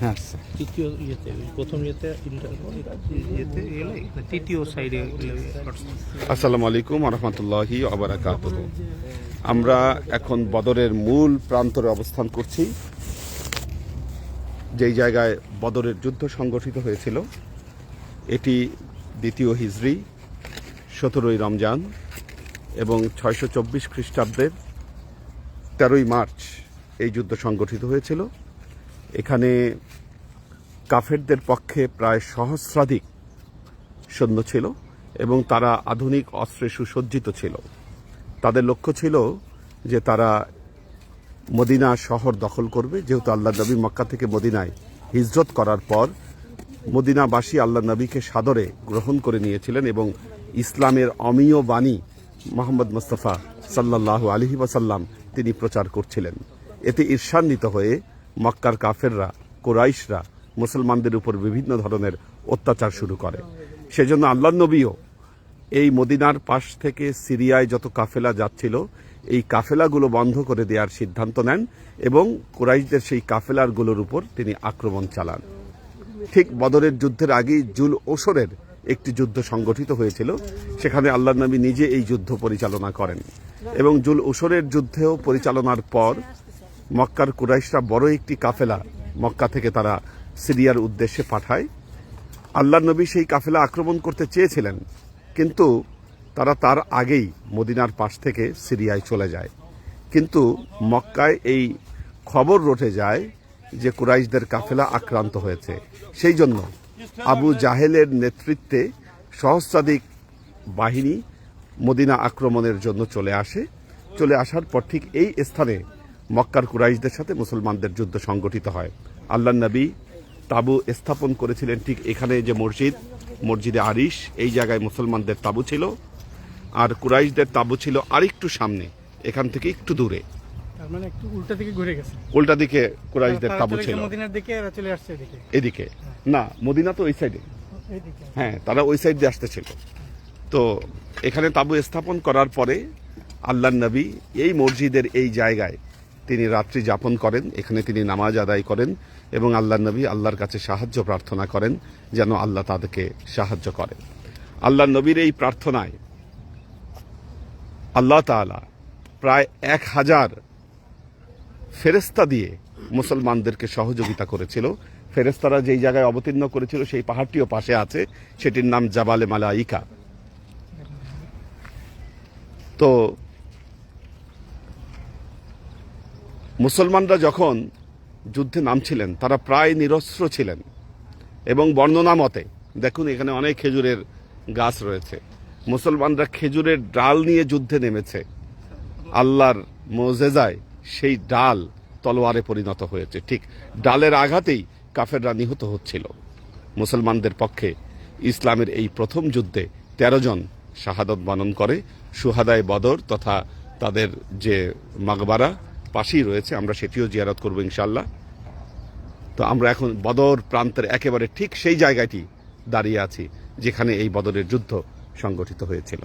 হ্যাঁ তৃতীয় ইয়েতে ওই প্রথম ইয়েতে ইয়েতে গেলে তৃতীয় সাইডে আসসালামু আলাইকুম রহমতুল্লাহি আবরাকাত আমরা এখন বদরের মূল প্রান্তরে অবস্থান করছি। যেই জায়গায় বদরের যুদ্ধ সংগঠিত হয়েছিল এটি দ্বিতীয় হিজরি সতেরোই রমজান এবং ছয়শো চব্বিশ খ্রিস্টাব্দের তেরোই মার্চ এই যুদ্ধ সংগঠিত হয়েছিল। এখানে কাফেরদের পক্ষে প্রায় সহস্রাধিক সৈন্য ছিল এবং তারা আধুনিক অস্ত্রে সুসজ্জিত ছিল। তাদের লক্ষ্য ছিল যে তারা মদিনা শহর দখল করবে। যেহেতু আল্লাহ নবী মক্কা থেকে মদিনায় হিজরত করার পর মদিনাবাসী আল্লাহ নবীকে সাদরে গ্রহণ করে নিয়েছিলেন এবং ইসলামের অমীয় বাণী মোহাম্মদ মুস্তফা সাল্লাহ আলহি ওয়াসাল্লাম তিনি প্রচার করছিলেন। এতে ঈর্ষান্বিত হয়ে মক্কার কাফেররা, কোরাইশরা মুসলমানদের উপর বিভিন্ন ধরনের অত্যাচার শুরু করে। সেজন্য আল্লাহ নবীও এই মদিনার পাশ থেকে সিরিয়ায় যত কাফেলা যাচ্ছিল, এই কাফেলাগুলো বন্ধ করে দেওয়ার সিদ্ধান্ত নেন এবং কুরাইশদের সেই কাফেলারগুলোর উপর তিনি আক্রমণ চালান। ঠিক বদরের যুদ্ধের আগেই জুল ওসরের একটি যুদ্ধ সংগঠিত হয়েছিল। সেখানে আল্লাহ নবী নিজে এই যুদ্ধ পরিচালনা করেন এবং জুল ওসরের যুদ্ধেও পরিচালনার পর মক্কার কুরাইশরা বড় একটি কাফেলা। মক্কা থেকে তারা সিরিয়ার উদ্দেশ্যে পাঠায়। আল্লাহ নবী সেই কাফেলা আক্রমণ করতে চেয়েছিলেন, কিন্তু তারা তার আগেই মদিনার পাশ থেকে সিরিয়ায় চলে যায়। কিন্তু মক্কায় এই খবর রটে যায় যে কুরাইশদের কাফেলা আক্রান্ত হয়েছে। সেই জন্য আবু জাহেলের নেতৃত্বে সহস্রাধিক বাহিনী মদিনা আক্রমণের জন্য চলে আসে। চলে আসার পর ঠিক এই স্থানে মক্কার কুরাইশদের সাথে মুসলমানদের যুদ্ধ সংগঠিত হয়। আল্লাহ নবী তাবু স্থাপন করেছিলেন ঠিক এখানে যে মসজিদ মসজিদে আরিশ এই জায়গায় মুসলমানদের তাবু ছিল। আর কুরাইশদের তাবু ছিল আরেকটু সামনে এখান থেকে একটু দূরে। মানে উল্টা দিকে কুরাইশদের তাবু ছিল। এদিকে। না মদিনা তো ওই সাইডে। হ্যাঁ তারা ওই সাইড দিয়ে আসতেছিল। তো এখানে তাবু স্থাপন করার পরে আল্লাহ নবী এই মসজিদের এই জায়গায় তিনি রাত্রি যাপন করেন, এখানে তিনি নামাজ আদায় করেন এবং আল্লাহ নবী আল্লাহর কাছে সাহায্য প্রার্থনা করেন যেন আল্লাহ তাদেরকে সাহায্য করেন। আল্লাহ নবীর এই প্রার্থনায় আল্লাহ তাআলা প্রায় এক হাজার ফেরেস্তা দিয়ে মুসলমানদেরকে সহযোগিতা করেছিল। ফেরেস্তারা যেই জায়গায় অবতীর্ণ করেছিল, সেই পাহাড়টিও পাশে আছে, সেটির নাম জাবালে মালা মালাইকা। তো মুসলমানরা যখন যুদ্ধে নামছিলেন, তারা প্রায় নিরস্ত্র ছিলেন। এবং বর্ণনা মতে, দেখুন এখানে অনেক খেজুরের গাছ রয়েছে। মুসলমানরা খেজুরের ডাল নিয়ে যুদ্ধে নেমেছে। আল্লাহর মোজেজায় সেই ডাল তলোয়ারে পরিণত হয়েছে। ঠিক ডালের আঘাতেই কাফেররা নিহত হচ্ছিল। মুসলমানদের পক্ষে ইসলামের এই প্রথম যুদ্ধে তেরো জন শাহাদত বরণ করে, সুহাদায় বদর তথা তাদের যে মাগবারা পাশেই রয়েছে, আমরা সেটিও জিয়ারত করব ইনশাল্লাহ তো আমরা এখন বদর প্রান্তের একেবারে ঠিক সেই জায়গাটি দাঁড়িয়ে আছি, যেখানে এই বদরের যুদ্ধ সংগঠিত হয়েছিল।